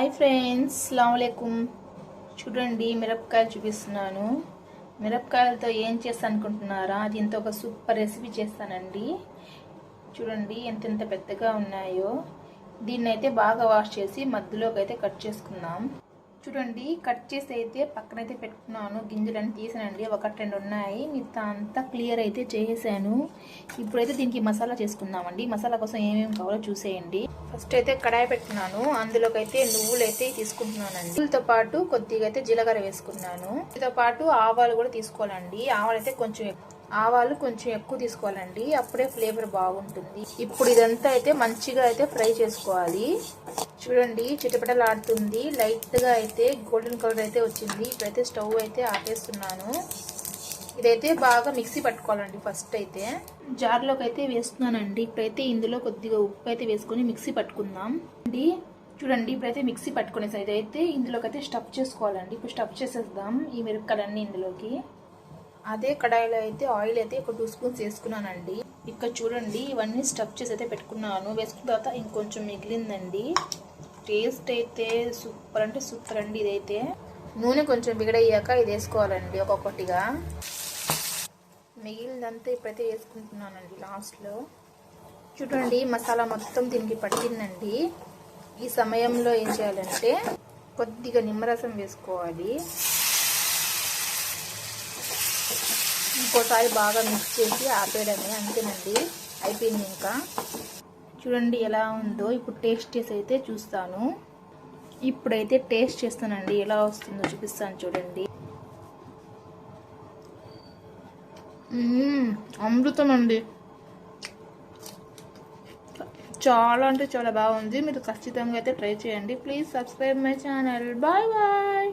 Hi friends అస్సలాముఅలైకుం చూడండి మిరపకాయలు చూపిస్తున్నాను. మిరపకాయలతో ఏం చేస్తాను అనుకుంటున్నారా దీంతో ఒక సూపర్ రెసిపీ చేస్తానండి. చూడండి ఎంత ఎంత పెద్దగా ఉన్నాయో. దీన్నైతే బాగా వాష్ చేసి మధ్యలోకి అయితే కట్ చేసుకుందాం. చూడండి కట్ చేసి అయితే పక్కనైతే పెట్టుకున్నాను. గింజలన్నీ తీసానండి. ఒకటి రెండు ఉన్నాయి. మిగతా అంతా క్లియర్ అయితే చేసాను ఇప్పుడైతే దీనికి మసాలా చేసుకుందామండి. మసాలా కోసం ఏమేమి కావాలో చూసేయండి. ఫస్ట్ అయితే కడాయి పెట్టుకున్నాను అందులోకి అయితే నువ్వులు అయితే తీసుకుంటున్నానండి. నువ్వులతో పాటు కొద్దిగా అయితే జీలకర్ర వేసుకున్నాను. దీంతో పాటు ఆవాలు కూడా తీసుకోవాలండి. ఆవాలు అయితే కొంచెం ఆవాలు కొంచెం ఎక్కువ తీసుకోవాలండి. అప్పుడే ఫ్లేవర్ బాగుంటుంది. ఇప్పుడు ఇదంతా అయితే మంచిగా అయితే ఫ్రై చేసుకోవాలి. చూడండి చిటపటలాడుతుంది లైట్గా అయితే గోల్డెన్ కలర్ అయితే వచ్చింది. ఇప్పుడైతే స్టవ్ అయితే ఆపేస్తున్నాను. ఇదైతే బాగా మిక్సీ పట్టుకోవాలండి ఫస్ట్ అయితే. జార్లోకి అయితే వేస్తున్నానండి. ఇప్పుడైతే ఇందులో కొద్దిగా ఉప్పు అయితే వేసుకొని మిక్సీ పట్టుకుందాం. అండి చూడండి ఇప్పుడైతే మిక్సీ పట్టుకునే సైడ్ అయితే ఇందులోకి అయితే స్టఫ్ చేసుకోవాలండి. ఇప్పుడు స్టఫ్ చేసేద్దాం ఈ మిరపకాయలన్నీ ఇందులోకి. అదే కడాయిలో అయితే ఆయిల్ అయితే ఒక టూ స్పూన్స్ వేసుకున్నానండి. ఇక్కడ చూడండి ఇవన్నీ స్టఫ్ చేసి అయితే పెట్టుకున్నాను. వేసుకున్న తర్వాత ఇంకొంచెం మిగిలిందండి. టేస్ట్ అయితే సూపర్ అంటే సూపర్ అండి ఇదైతే. నూనె కొంచెం బిగడయ్యాక ఇది వేసుకోవాలండి ఒక్కొక్కటిగా. మిగిలిందంతా ఇప్పుడైతే వేసుకుంటున్నానండి లాస్ట్లో. చూడండి మసాలా మొత్తం దీనికి పట్టిందండి. ఈ సమయంలో ఏం చేయాలంటే కొద్దిగా నిమ్మరసం వేసుకోవాలి. ఇంకోసారి బాగా మిక్స్ చేసి ఆపేయడమే అంతేనండి. అయిపోయింది ఇంకా. చూడండి ఎలా ఉందో. ఇప్పుడు టేస్ట్ చేసి అయితే చూస్తాను. ఇప్పుడైతే టేస్ట్ చేస్తానండి. ఎలా వస్తుందో చూపిస్తాను చూడండి. అమృతం అండి. చాలా అంటే చాలా బాగుంది. మీరు ఖచ్చితంగా అయితే ట్రై చేయండి. Please subscribe my channel. Bye bye.